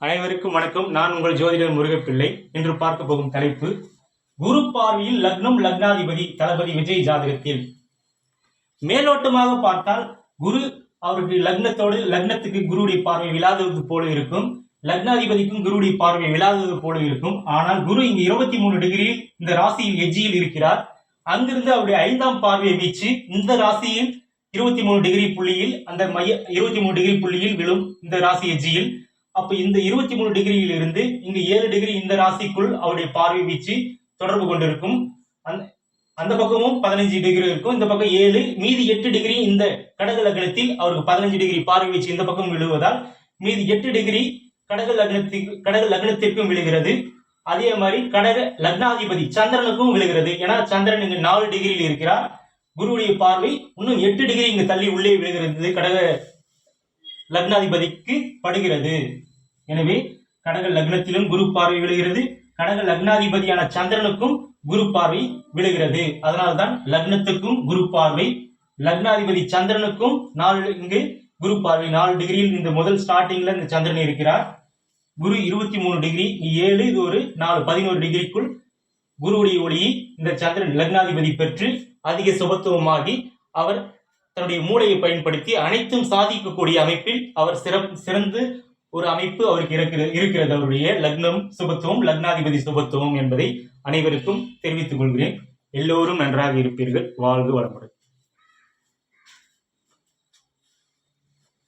அனைவருக்கும் வணக்கம். நான் உங்கள் ஜோதிடர் முருகப்பிள்ளை. என்று பார்க்க போகும் தலைப்பு குரு பார்வையில் லக்னம் லக்னாதிபதி தளபதி விஜய் ஜாதகத்தில். மேலோட்டமாக பார்த்தால் குரு அவருக்கு லக்னத்தோடு லக்னத்துக்கு குருடைய பார்வை விழாதது போல இருக்கும். லக்னாதிபதிக்கும் குருடைய பார்வை விழாதது போல இருக்கும். ஆனால் குரு இங்கு இருபத்தி மூணு டிகிரியில் இந்த ராசியில் எஜ்ஜியில் இருக்கிறார். அங்கிருந்து அவருடைய ஐந்தாம் பார்வையை வீச்சு இந்த ராசியில் இருபத்தி மூணு டிகிரி புள்ளியில் அந்த மைய இருபத்தி மூணு டிகிரி புள்ளியில் விழும் இந்த ராசி எஜ்ஜியில் அப்ப இந்த இருபத்தி மூணு டிகிரியில் இருந்து இங்க ஏழு டிகிரி இந்த ராசிக்குள் அவருடைய பார்வை வீச்சு தொடர்பு கொண்டிருக்கும். அந்த அந்த பக்கமும் பதினஞ்சு டிகிரி இருக்கும். இந்த பக்கம் ஏழு மீதி எட்டு டிகிரி இந்த கடக லக்னத்தில் அவருக்கு பதினஞ்சு டிகிரி பார்வை வீச்சு இந்த பக்கம் விழுவதால் மீதி எட்டு டிகிரி கடக லக்னத்திற்கு கடக லக்னத்திற்கும் விழுகிறது. அதே மாதிரி கடக லக்னாதிபதி சந்திரனுக்கும் விழுகிறது. ஏன்னா சந்திரன் இங்கு நாலு டிகிரியில் இருக்கிறார். குருவுடைய பார்வை இன்னும் எட்டு டிகிரி இங்கு தள்ளி உள்ளே விழுகிறது. கடக லக்னாதிபதிக்கு படுகிறது. எனவே கடக லக்னத்திலும் குரு பார்வை விழுகிறது. கடக லக்னாதிபதியான சந்திரனுக்கும் குரு பார்வை விழுகிறது. அதனால்தான் லக்னத்துக்கும் குரு பார்வை லக்னாதிபதி சந்திரனுக்கும் நாலு இங்கு குரு பார்வை நாலு டிகிரியில் இந்த முதல் ஸ்டார்டிங்ல இந்த சந்திரன் இருக்கிறார். குரு இருபத்தி மூணு டிகிரி ஏழு இது ஒரு நாலு பதினோரு டிகிரிக்குள் குருவுடைய ஒளியை இந்த சந்திரன் லக்னாதிபதி பெற்று அதிக சுபத்துவமாகி அவர் தன்னுடைய மூளையை பயன்படுத்தி அனைத்தும் சாதிக்கக்கூடிய அமைப்பில் அவர் சிறப்பு சிறந்து ஒரு அமைப்பு அவருக்கு இருக்கிறது இருக்கிறது. அவருடைய லக்னம் சுபத்துவம் லக்னாதிபதி சுபத்துவம் என்பதை அனைவருக்கும் தெரிவித்துக் கொள்கிறேன். எல்லோரும் நன்றாக இருப்பீர்கள். வாழ்வு வளமுடன்.